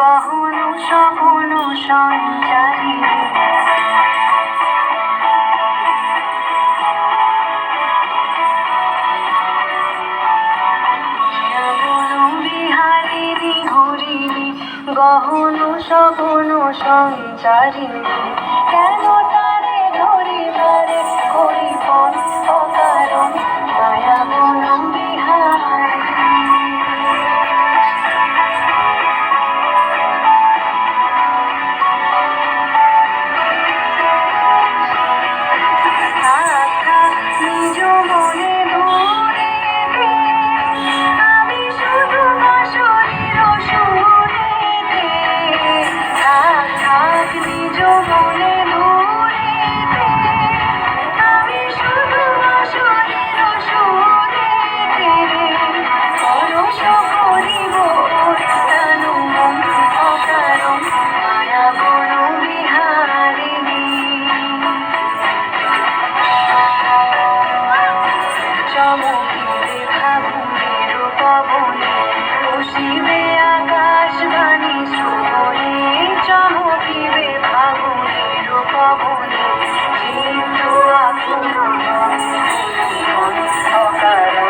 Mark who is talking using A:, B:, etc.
A: গহন সঘন সঞ্চারী গহন সঘন সঞ্চারী you.